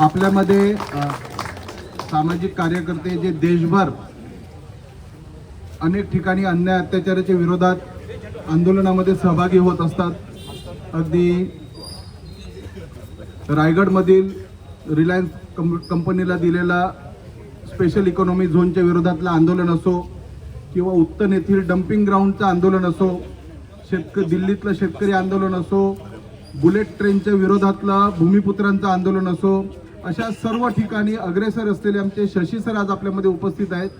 आपल्यामध्ये सामाजिक कार्यकर्ते जे देशभर अनेक ठिकाणी अन्याय अत्याचाराच्या विरोधात आंदोलनामध्ये सहभागी होत असतात. अगदी रायगडमधील रिलायन्स कंप कंपनीला दिलेला स्पेशल इकॉनॉमी झोनच्या विरोधातलं आंदोलन असो किंवा उत्तन येथील डम्पिंग ग्राउंडचं आंदोलन असो शेतक दिल्लीतलं शेतकरी आंदोलन असो बुलेट ट्रेनच्या विरोधातलं भूमिपुत्रांचं आंदोलन असो अशा सर्व ठिकाणी अग्रेसर असलेले आमचे शशी सर आज आपल्यामध्ये उपस्थित आहेत.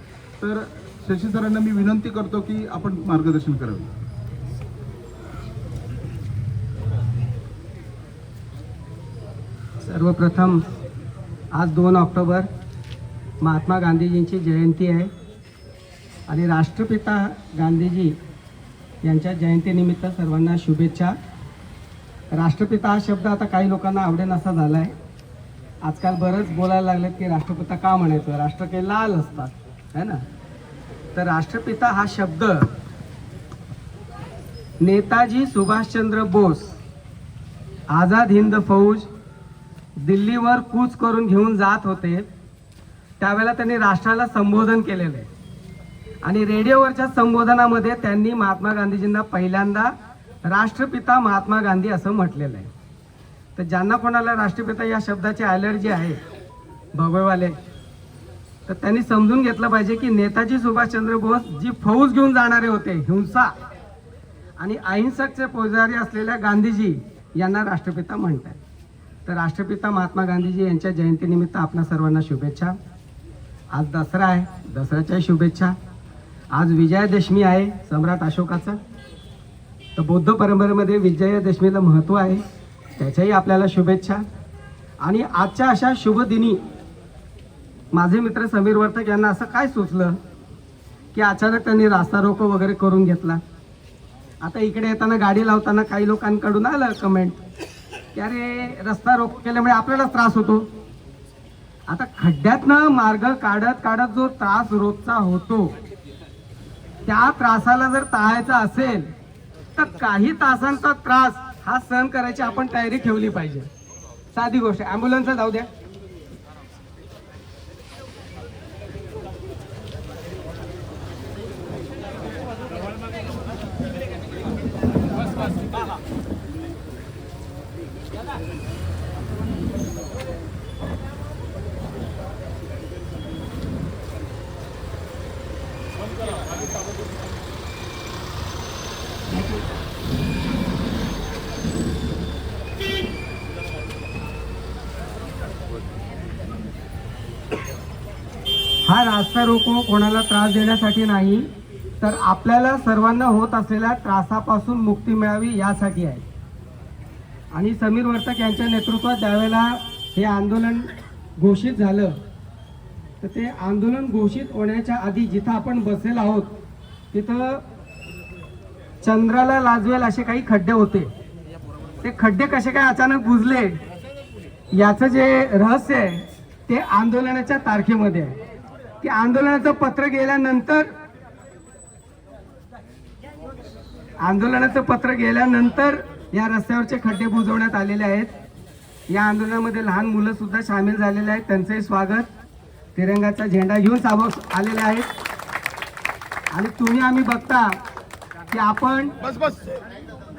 तर शशी सरांना मी विनंती करतो की आपण मार्गदर्शन करावे. सर्वप्रथम आज दोन ऑक्टोबर महात्मा गांधीजींची जयंती आहे आणि राष्ट्रपिता गांधीजी यांच्या जयंतीनिमित्त सर्वांना शुभेच्छा. राष्ट्रपिता हा शब्द आता काही लोकांना आवडेनासा झाला आहे आजकाल बरंच बोलायला लागलेत की राष्ट्रपिता का म्हणायचं? राष्ट्र काही लाल असतात. है ना? तर राष्ट्रपिता हा शब्द नेताजी सुभाषचंद्र बोस आझाद हिंद फौज दिल्लीवर कूच करून घेऊन जात होते. त्यावेळेला त्यांनी राष्ट्राला संबोधन केलेलं आहे. आणि रेडिओवरच्या संबोधनामध्ये त्यांनी महात्मा गांधीजींना पहिल्यांदा राष्ट्रपिता महात्मा गांधी असं म्हटलेलं आहे. तर ज्यांना कोणाला राष्ट्रपिता या शब्दाची ॲलर्जी आहे भगवेवाले तर त्यांनी समजून घेतलं पाहिजे की नेताजी सुभाषचंद्र बोस जी फौज घेऊन जाणारे होते हिंसा आणि अहिंसकचे पुजारी असलेल्या गांधीजी यांना राष्ट्रपिता म्हणतात तर राष्ट्रपिता महात्मा गांधीजी यांच्या जयंतीनिमित्त आपणा सर्वांना शुभेच्छा. आज दसरा आहे दसऱ्याच्या शुभेच्छा. आज विजयादशमी आहे सम्राट अशोकाचं. तर बौद्ध परंपरेमध्ये विजयादशमीला महत्त्व आहे. त्याच्याही आपल्याला शुभेच्छा. आणि आजच्या अशा शुभदिनी माझे मित्र समीर वर्तक यांना असं काय सुचलं की अचानक त्यांनी रास्ता रोको वगैरे करून घेतला? आता इकडे येताना गाडी लावताना काही लोकांकडून आलं कमेंट की अरे रस्ता रोको केल्यामुळे आपल्यालाच त्रास होतो. आता खड्ड्यातनं मार्ग काढत काढत जो त्रास रोजचा होतो त्या त्रासाला जर टाळायचा असेल तर काही तासांचा त्रास हा सहन करायची आपण तयारी ठेवली पाहिजे. साधी गोष्ट ॲम्ब्युलन्स जाऊ द्या. रास्ता रोको कोणाला त्रास देण्यासाठी नाही तर आपल्याला सर्वांना होत असलेल्या त्रासापासून मुक्ती मिळावी यासाठी आहे. आणि समीर वर्तक यांच्या नेतृत्वात ज्यावेळेला हे आंदोलन घोषित झालं तर ते आंदोलन घोषित होण्याच्या आधी जिथं आपण बसलेलो आहोत तिथं चंद्राला लाजवेल असे काही खड्डे होते. ते खड्डे कसे काय अचानक बुजले याचं जे रहस्य आहे ते आंदोलनाच्या तारखेमध्ये आहे. की आंदोलनाचं पत्र गेल्यानंतर आंदोलनाचं पत्र गेल्यानंतर या रस्त्यावरचे खड्डे बुजवण्यात आलेले आहेत. या आंदोलनामध्ये लहान मुलं सुद्धा सामील झालेले आहेत. त्यांचंही स्वागत. तिरंगाचा झेंडा घेऊन सामोर आलेले आहेत. आणि तुम्ही आम्ही बघता की आपण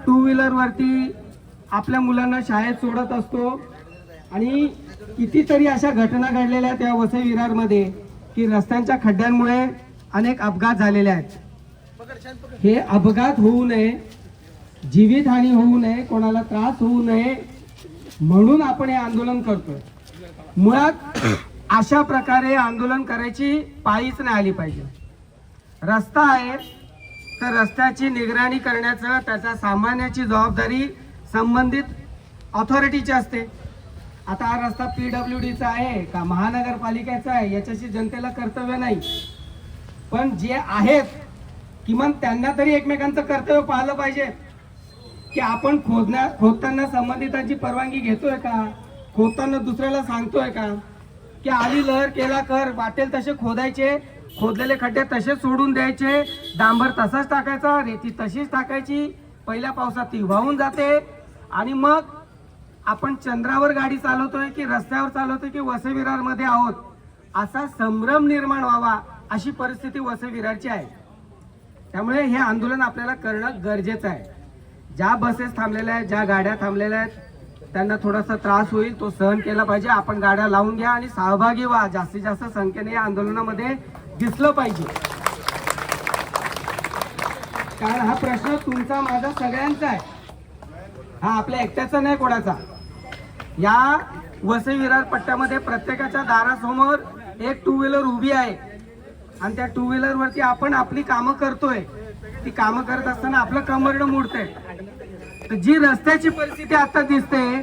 टू व्हीलर वरती आपल्या मुलांना शाळेत सोडत असतो. आणि कितीतरी अशा घटना घडलेल्या आहेत या वसई विरारमध्ये. की रस्त्यांच्या खड्ड्यांमुळे अनेक अपघात झालेले आहेत. हे अपघात होऊ नये जीवितहानी होऊ नये कोणाला त्रास होऊ नये म्हणून आपण हे आंदोलन करतोय. मुळात अशा प्रकारे आंदोलन करायची पाळीच नाही आली पाहिजे. रस्ता आहे तर रस्त्याची निगराणी करण्याचं त्याचा सामान्याची जबाबदारी संबंधित ऑथॉरिटीची असते. आता हा रस्ता पी डब्ल्यू डीचा आहे का महानगरपालिकेचा आहे याच्याशी जनतेला कर्तव्य नाही. पण जे आहेत किमान त्यांना तरी एकमेकांचं कर्तव्य पाहिलं पाहिजे. की आपण खोदण्या खोदताना संबंधितांची परवानगी घेतोय का? खोदताना दुसऱ्याला सांगतोय का? की आली लहर केला कर वाटेल तसे खोदायचे खोदलेले खड्डे तसेच सोडून द्यायचे डांबर तसाच टाकायचा रेती तशीच टाकायची पहिल्या पावसात ती वाहून जाते. आणि मग आपण चंद्रावर गाडी चालवतोय की रस्त्यावर चालवतोय की वसई मध्ये आहोत असा संभ्रम निर्माण व्हावा अशी परिस्थिती वसई विरारची आहे. त्यामुळे हे आंदोलन आपल्याला करणं गरजेचं आहे. ज्या बसेस थांबलेल्या आहेत ज्या गाड्या थांबलेल्या आहेत त्यांना थोडासा त्रास होईल तो सहन केला पाहिजे. आपण गाड्या लावून घ्या आणि सहभागी व्हा. जास्तीत जास्त संख्येने या आंदोलनामध्ये दिसलं पाहिजे. कारण हा प्रश्न तुमचा माझा सगळ्यांचा आहे. हा आपल्या एकट्याचा नाही कोणाचा. या वसई विरार पट्ट्यामध्ये प्रत्येकाच्या दारासमोर एक टू व्हीलर उभी आहे. आणि त्या टू व्हीलरवरती आपण आपली कामं करतोय. ती कामं करत असताना आपलं कमरणं मोडतंय. तर जी रस्त्याची परिस्थिती आता दिसते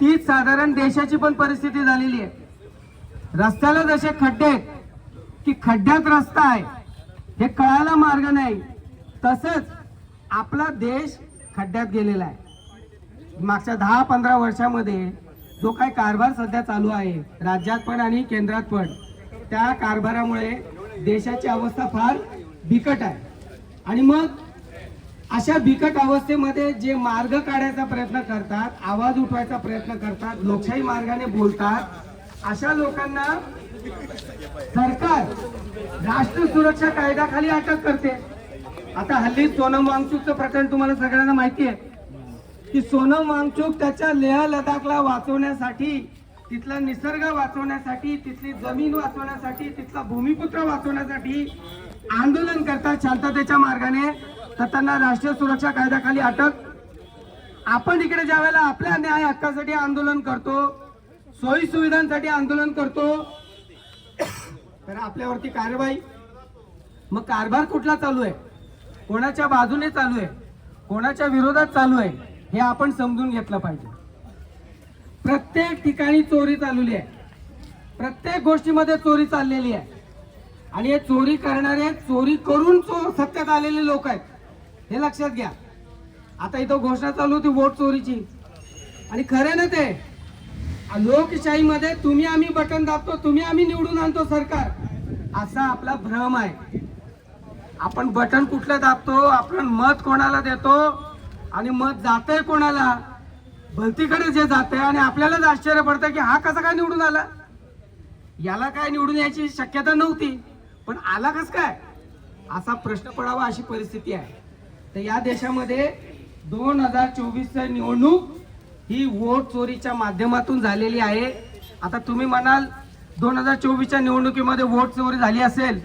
तीच साधारण देशाची पण परिस्थिती झालेली आहे. रस्त्याला जसे खड्डे आहेत की खड्ड्यात रस्ता आहे हे कळायला मार्ग नाही. तसंच आपला देश खड्ड्यात गेलेला आहे. मागच्या दहा पंधरा वर्षामध्ये जो काही कारभार सध्या चालू आहे राज्यात पण आणि केंद्रात पण त्या कारभारामुळे देशाची अवस्था फार बिकट आहे. आणि मग अशा बिकट अवस्थेमध्ये जे मार्ग काढायचा प्रयत्न करतात आवाज उठवायचा प्रयत्न करतात लोकशाही मार्गाने बोलतात अशा लोकांना सरकार राष्ट्र सुरक्षा कायद्याखाली अटक करते. आता हल्ली सोनम वांगचूकचं प्रकरण तुम्हाला सगळ्यांना माहिती आहे. की सोनम वांगचूक त्याच्या लेह लडाखला वाचवण्यासाठी तिथला निसर्ग वाचवण्यासाठी तिथली जमीन वाचवण्यासाठी तिथला भूमिपुत्र वाचवण्यासाठी आंदोलन करतात शांततेच्या मार्गाने. तर त्यांना राष्ट्रीय सुरक्षा कायद्याखाली अटक. आपण इकडे ज्या वेळेला आपल्या न्याय हक्कासाठी आंदोलन करतो सोयी सुविधांसाठी आंदोलन करतो तर आपल्यावरती कारवाई. मग कारभार कुठला चालू आहे? कोणाच्या बाजूने चालू आहे? कोणाच्या विरोधात चालू आहे? हे आपण समजून घेतलं पाहिजे. प्रत्येक ठिकाणी चोरी चालवली आहे. प्रत्येक गोष्टीमध्ये चोरी चाललेली आहे. आणि हे चोरी करणारे चोरी करून चो सत्यात आलेले लोक आहेत. हे लक्षात घ्या. आता इथं घोषणा चालू होती वोट चोरीची. आणि खरे ना ते लोकशाहीमध्ये तुम्ही आम्ही बटन दाबतो तुम्ही आम्ही निवडून आणतो सरकार. असा आपला भ्रम आहे. आपण बटन कुठलं दाबतो आपण मत कोणाला देतो आणि मत जातंय कोणाला? भलतीकडे जे आहे आणि आपल्यालाच आश्चर्य पडतं की हा कसा काय निवडून आला? याला काय निवडून यायची शक्यता नव्हती. पण आला कस काय? असा प्रश्न पडावा अशी परिस्थिती आहे. तर या देशामध्ये दोन हजार चोवीस निवडणूक ही वोट चोरीच्या माध्यमातून झालेली आहे. आता तुम्ही म्हणाल दोन हजार चोवीसच्या निवडणुकीमध्ये वोट चोरी झाली असेल.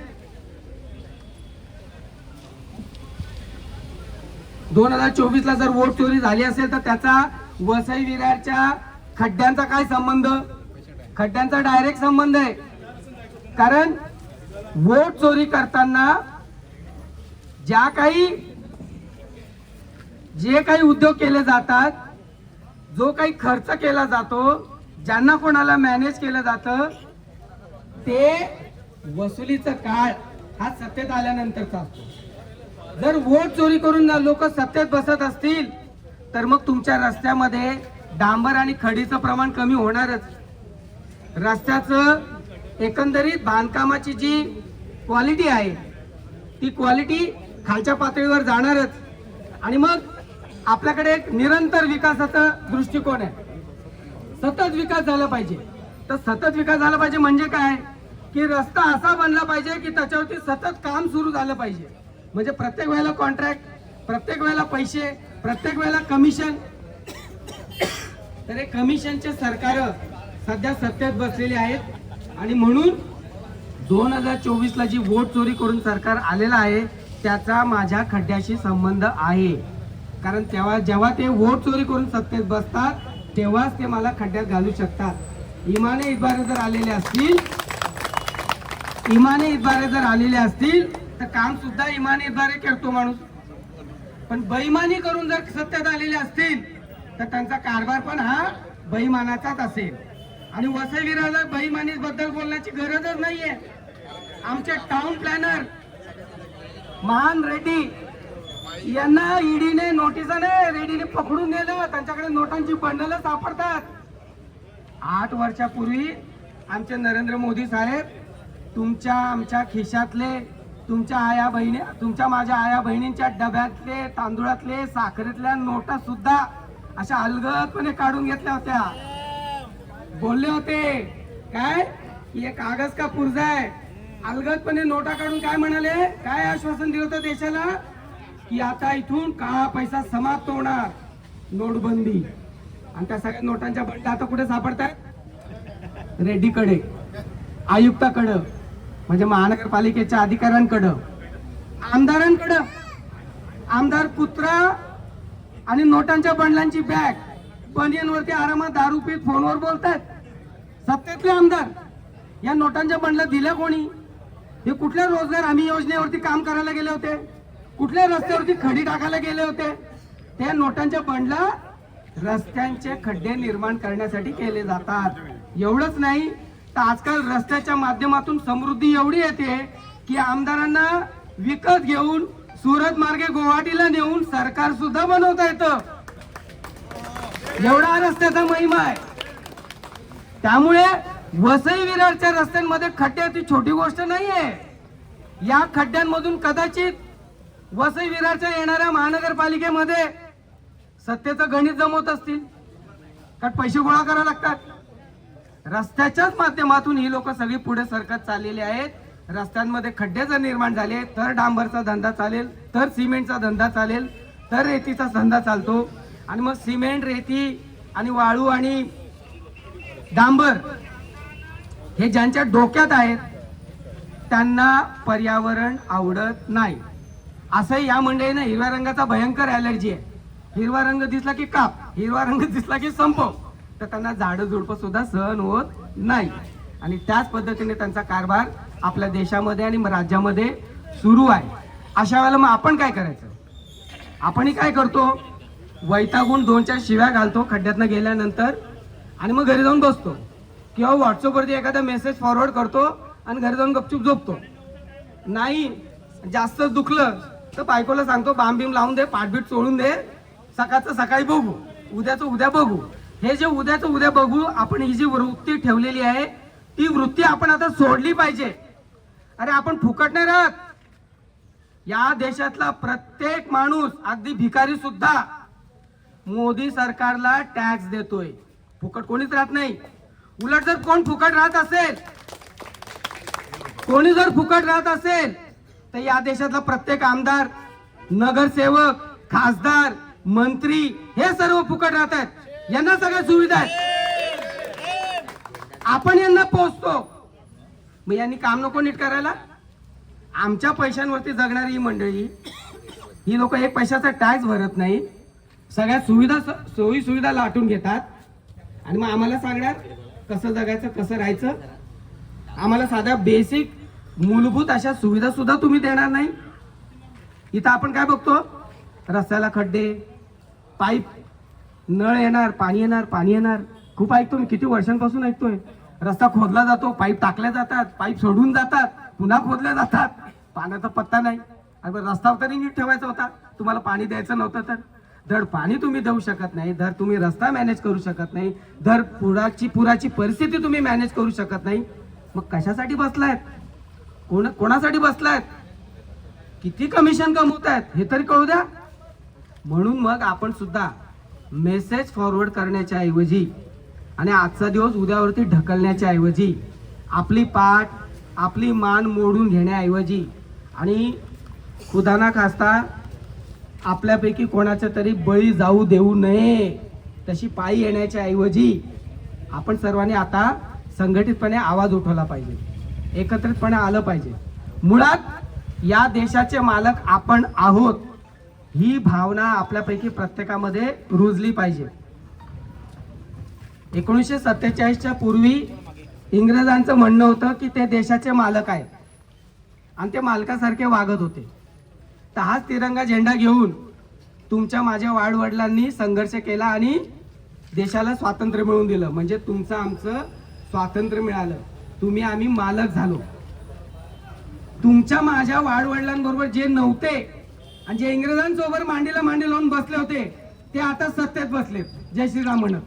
दोन हजार चोवीस ला जर वोट चोरी झाली असेल तर त्याचा वसई विरारच्या खड्ड्यांचा काय संबंध? खड्ड्यांचा डायरेक्ट संबंध आहे. कारण वोट चोरी करताना ज्या काही जे काही उद्योग केले जातात जो काही खर्च केला जातो ज्यांना कोणाला मॅनेज केलं जातं ते वसुलीचं काळ हा सत्तेत आल्यानंतरचा असतो. जर वोट चोरी करून लोक सत्तेत बसत असतील तर मग तुमच्या रस्त्यामध्ये डांबर आणि खडीचं प्रमाण कमी होणारच. रस्त्याचं एकंदरीत बांधकामाची जी क्वालिटी आहे ती क्वालिटी खालच्या पातळीवर जाणारच. आणि मग आपल्याकडे एक निरंतर विकासाचा दृष्टिकोन आहे. सतत विकास झाला पाहिजे. तर सतत विकास झाला पाहिजे म्हणजे काय? की रस्ता असा बनला पाहिजे की त्याच्यावरती सतत काम सुरू झालं पाहिजे. म्हणजे प्रत्येक वेळेला कॉन्ट्रॅक्ट प्रत्येक वेळेला पैसे प्रत्येक वेळेला कमिशन तर हे कमिशनचे सरकार सध्या सत्तेत बसलेले आहेत. आणि म्हणून दोन हजार चोवीसला जी वोट चोरी करून सरकार आलेलं आहे त्याचा माझ्या खड्ड्याशी संबंध आहे. कारण तेव्हा जेव्हा ते वोट चोरी करून सत्तेत बसतात तेव्हाच ते मला खड्ड्यात घालू शकतात. इमाने इतबारे जर आलेले असतील इमाने इतबारे जर आलेले असतील तर काम सुद्धा इमानीद्वारे करतो माणूस. पण बैमानी करून जर सत्यात आलेले असतील तर त्यांचा कारभार पण हा बैमानाचाच असेल. आणि वसई विराला बैमानी बद्दल बोलण्याची गरजच नाहीये. आमचे टाउन प्लॅनर महान रेड्डी यांना ईडीने नोटिसाने रेडीने पकडून नेलं. त्यांच्याकडे नोटांची बंडल सापडतात. आठ वर्षापूर्वी आमचे नरेंद्र मोदी साहेब तुमच्या आमच्या खिशातले तुमच्या आया बहिणी तुमच्या माझ्या आया बहिणींच्या डब्यातले तांदुळातले साखरेतल्या नोटा सुद्धा अशा अलगदपणे काढून घेतल्या होत्या. बोलले होते काय? की हे कागज का पुर्जा आहे? अलगदपणे नोटा काढून काय म्हणाले? काय आश्वासन दिलं होतं देशाला? की आता इथून काळा पैसा समाप्त होणार नोटबंदी. आणि त्या सगळ्या नोटांच्या बंड आता कुठे सापडतात रेड्डीकडे आयुक्ताकडं. म्हणजे महानगरपालिकेच्या अधिकाऱ्यांकडं आमदारांकडं. आमदार कुत्रा आणि नोटांच्या बंडलांची बॅग बनियनवरती आरामात दारू पीत फोनवर बोलतात सत्तेतले आमदार या नोटांच्या बंडला दिल्या कोणी? हे कुठल्या रोजगार हमी योजनेवरती काम करायला गेले होते? कुठल्या रस्त्यावरती खडी टाकायला गेले होते? त्या नोटांच्या बंडला रस्त्यांचे खड्डे निर्माण करण्यासाठी केले जातात. एवढंच नाही तर आजकाल रस्त्याच्या माध्यमातून समृद्धी एवढी येते की आमदारांना विकत घेऊन सुरत मार्गे गुवाहाटीला नेऊन सरकार सुद्धा बनवता येतं. एवढा रस्त्याचा महिमा आहे. त्यामुळे वसई विरारच्या रस्त्यांमध्ये खड्डे ती छोटी गोष्ट नाहीये. या खड्ड्यांमधून कदाचित वसई विरारच्या येणाऱ्या महानगरपालिकेमध्ये सत्तेचं गणित जमवत असतील. कारण पैसे गोळा करावे लागतात. रस्त्याच्याच माध्यमातून ही लोक सगळी पुढे सरकत चाललेली आहेत. रस्त्यांमध्ये खड्डे जर निर्माण झाले तर डांबरचा धंदा चालेल तर सिमेंटचा धंदा चालेल तर रेतीचा धंदा चालतो. आणि मग सिमेंट रेती आणि वाळू आणि डांबर हे ज्यांच्या डोक्यात आहेत त्यांना पर्यावरण आवडत नाही. असं या मंडळीनं हिरव्या रंगाचा भयंकर अलर्जी आहे. हिरवा रंग दिसला की काप हिरवा रंग दिसला की संपव त्यांना झाडं झुडपं सुद्धा सहन होत नाही. आणि त्याच पद्धतीने त्यांचा कारभार आपल्या देशामध्ये आणि राज्यामध्ये सुरू आहे. अशा वेळेला मग आपण काय करायचं? आपणही काय करतो? वैतागून दोन चार शिव्या घालतो खड्ड्यातनं गेल्यानंतर आणि मग घरी जाऊन बसतो. किंवा व्हॉट्सअपवरती एखादा मेसेज फॉरवर्ड करतो आणि घरी जाऊन गपचूप झोपतो. नाही जास्त दुखलं तर बायकोला सांगतो बाम लावून दे पाठबीट चोळून दे. सकाळचं सकाळी बघू. उद्याचं उद्या बघू. हे जे उद्याचं उद्या बघू आपण ही जी वृत्ती ठेवलेली आहे ती वृत्ती आपण आता सोडली पाहिजे. अरे आपण फुकट नाही राहत. या देशातला प्रत्येक माणूस अगदी भिकारी सुद्धा मोदी सरकारला टॅक्स देतोय. फुकट कोणीच राहत नाही. उलट जर कोण फुकट राहत असेल कोणी जर फुकट राहत असेल तर या देशातला प्रत्येक आमदार नगरसेवक खासदार मंत्री हे सर्व फुकट राहत आहेत यांना सगळ्या सुविधा आहेत. आपण यांना पोचतो मग यांनी काम नको नीट करायला? आमच्या पैशांवरती जगणारी ही मंडळी ही लोक एक पैशाचा टॅक्स भरत नाही सगळ्या सुविधा सोयी सुविधा लाटून घेतात. आणि मग आम्हाला सांगणार कसं जगायचं कसं राहायचं? आम्हाला साध्या बेसिक मूलभूत अशा सुविधा सुद्धा तुम्ही देणार नाही. इथं आपण काय बघतो? रस्त्याला खड्डे पाईप नळ येणार पाणी येणार पाणी येणार. खूप ऐकतो मी किती वर्षांपासून ऐकतोय. रस्ता खोदला जातो पाईप टाकल्या जातात पाईप सोडून जातात पुन्हा खोदल्या जातात. पाण्याचा पत्ता नाही. अगं रस्ता तरी नीट ठेवायचा होता. तुम्हाला पाणी द्यायचं नव्हतं तर. धड पाणी तुम्ही देऊ शकत नाही धर तुम्ही रस्ता मॅनेज करू शकत नाही धर पुराची पुराची परिस्थिती तुम्ही मॅनेज करू शकत नाही. मग कशासाठी बसलायत? कोण कोणासाठी बसलायत? किती कमिशन कमवत आहेत हे तरी कळू द्या. म्हणून मग आपण सुद्धा मेसेज फॉरवर्ड करण्याच्या ऐवजी आणि आजचा दिवस उद्यावरती ढकलण्याच्या ऐवजी आपली पाठ आपली मान मोडून घेण्याऐवजी आणि खुदाना खासता आपल्यापैकी कोणाच्या तरी बळी जाऊ देऊ नये तशी पायी येण्याच्या ऐवजी आपण सर्वांनी आता संघटितपणे आवाज उठवला पाहिजे एकत्रितपणे आलं पाहिजे. मुळात या देशाचे मालक आपण आहोत. ही भावना आपल्यापैकी प्रत्येकामध्ये रुजली पाहिजे. एकोणीसशे सत्तेचाळीसच्या पूर्वी इंग्रजांचं म्हणणं होतं की ते देशाचे मालक आहेत. आणि ते मालकासारखे वागत होते. तर हाच तिरंगा झेंडा घेऊन तुमच्या माझ्या वाडवडिलांनी संघर्ष केला आणि देशाला स्वातंत्र्य मिळवून दिलं. म्हणजे तुमचं आमचं स्वातंत्र्य मिळालं. तुम्ही आम्ही मालक झालो. तुमच्या माझ्या वाडवडिलांबरोबर जे नव्हते आणि जे इंग्रजांसोबत मांडीला मांडी लावून बसले होते ते आता सत्तेत बसले. जय श्रीराम म्हणत.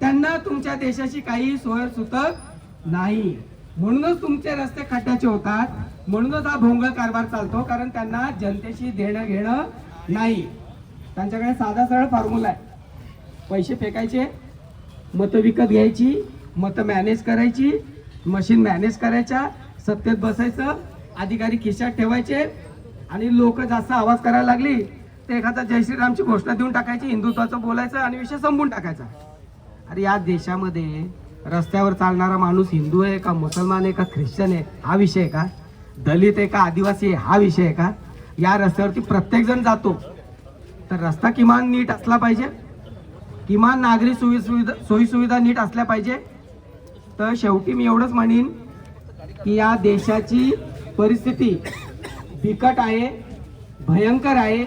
त्यांना तुमच्या देशाची काही सोय सुतक नाही. म्हणूनच तुमचे रस्ते खड्ड्याचे होतात. म्हणूनच हा भोंगळ कारभार चालतो कारण त्यांना जनतेशी देणं घेणं नाही. त्यांच्याकडे साधा सरळ फॉर्म्युला आहे. पैसे फेकायचे मतं विकत घ्यायची मतं मॅनेज करायची मशीन मॅनेज करायच्या सत्तेत बसायचं अधिकारी खिशात ठेवायचे आणि लोक जास्त आवाज करायला लागली तर एखादा जय श्रीरामची घोषणा देऊन टाकायची हिंदुत्वाचं बोलायचं आणि विषय संपून टाकायचा. अरे या देशामध्ये रस्त्यावर चालणारा माणूस हिंदू आहे का मुसलमान आहे का ख्रिश्चन आहे हा विषय आहे का? दलित आहे का आदिवासी आहे हा विषय आहे का? या रस्त्यावरती प्रत्येक जण जातो. तर रस्ता किमान नीट असला पाहिजे. किमान नागरी सोयी सुविधा सोयीसुविधा नीट असल्या पाहिजे. तर शेवटी मी एवढंच म्हणेन की या देशाची परिस्थिती बिकट आहे भयंकर आहे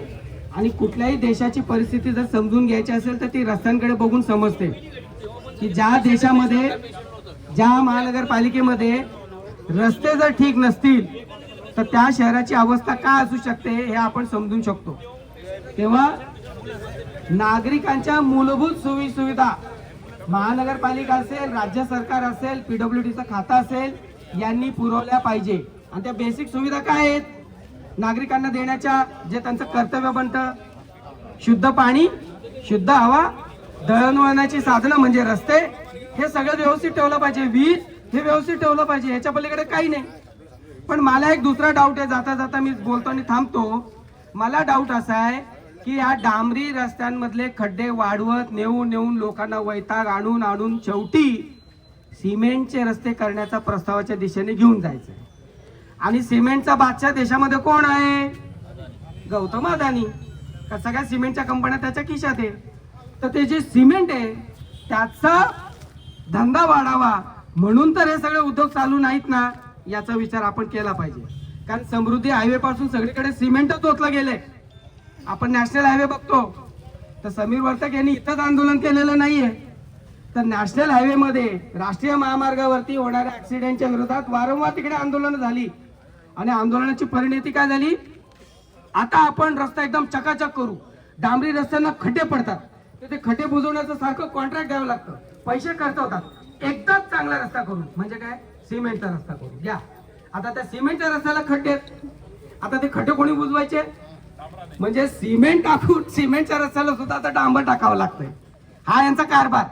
आणि कुठल्याही देशाची परिस्थिती जर समजून घ्यायची असेल तर ती रस्त्यांकडे बघून समजते. की ज्या देशामध्ये ज्या महानगरपालिकेमध्ये रस्ते जर ठीक नसतील तर त्या शहराची अवस्था काय असू शकते हे आपण समजून शकतो. तेव्हा नागरिकांच्या मूलभूत सोयी सुविधा महानगरपालिका असेल राज्य सरकार असेल पीडब्ल्यू डीचं खातं असेल यांनी पुरवल्या पाहिजे. आणि त्या बेसिक सुविधा काय आहेत? नागरिकांना देण्याच्या जे त्यांचं कर्तव्य बनतं शुद्ध पाणी शुद्ध हवा दळणवळणाची साधनं म्हणजे रस्ते हे सगळं व्यवस्थित ठेवलं पाहिजे. वीज हे व्यवस्थित ठेवलं पाहिजे. याच्या पलीकडे काही नाही. पण मला एक दुसरा डाऊट आहे. जाता जाता मी बोलतो आणि थांबतो. मला डाऊट असा आहे की या डांबरी रस्त्यांमधले खड्डे वाढवत नेऊन नेऊन लोकांना वैताग आणून आणून शेवटी सिमेंटचे रस्ते करण्याचा प्रस्तावाच्या दिशेने घेऊन जायचं आहे. आणि सिमेंटचा बादशाह देशामध्ये कोण आहे? गौतम अदानी. का सगळ्या सिमेंटच्या कंपन्या त्याच्या खिशात आहे तर ते जे सिमेंट आहे त्याचा धंदा वाढावा. म्हणून तर हे सगळे उद्योग चालू नाहीत ना याचा विचार आपण केला पाहिजे. कारण समृद्धी हायवे पासून सगळीकडे सिमेंटच ओतलं गेले आपण नॅशनल हायवे बघतो. तर समीर वर्तक यांनी इथंच आंदोलन केलेलं नाहीये. तर नॅशनल हायवेमध्ये राष्ट्रीय महामार्गावरती होणाऱ्या ऍक्सिडेंटच्या विरोधात वारंवार तिकडे आंदोलनं झाली. आणि आंदोलनाची परिणती काय झाली? आता आपण रस्ता एकदम चकाचक करू. डांबरी रस्त्यांना खड्डे पडतात. तर ते खड्डे बुजवण्याचं सारखं कॉन्ट्रॅक्ट द्यावं लागतं. पैसे खर्च होतात. एकदाच चांगला रस्ता करू. म्हणजे काय? सिमेंटचा रस्ता करू. या. आता त्या सिमेंटच्या रस्त्याला खड्डे आता ते खड्डे कोणी बुजवायचे? म्हणजे सिमेंट टाकून सिमेंटच्या रस्त्याला सुद्धा आता डांबर टाकावं लागतंय. हा यांचा कारभार.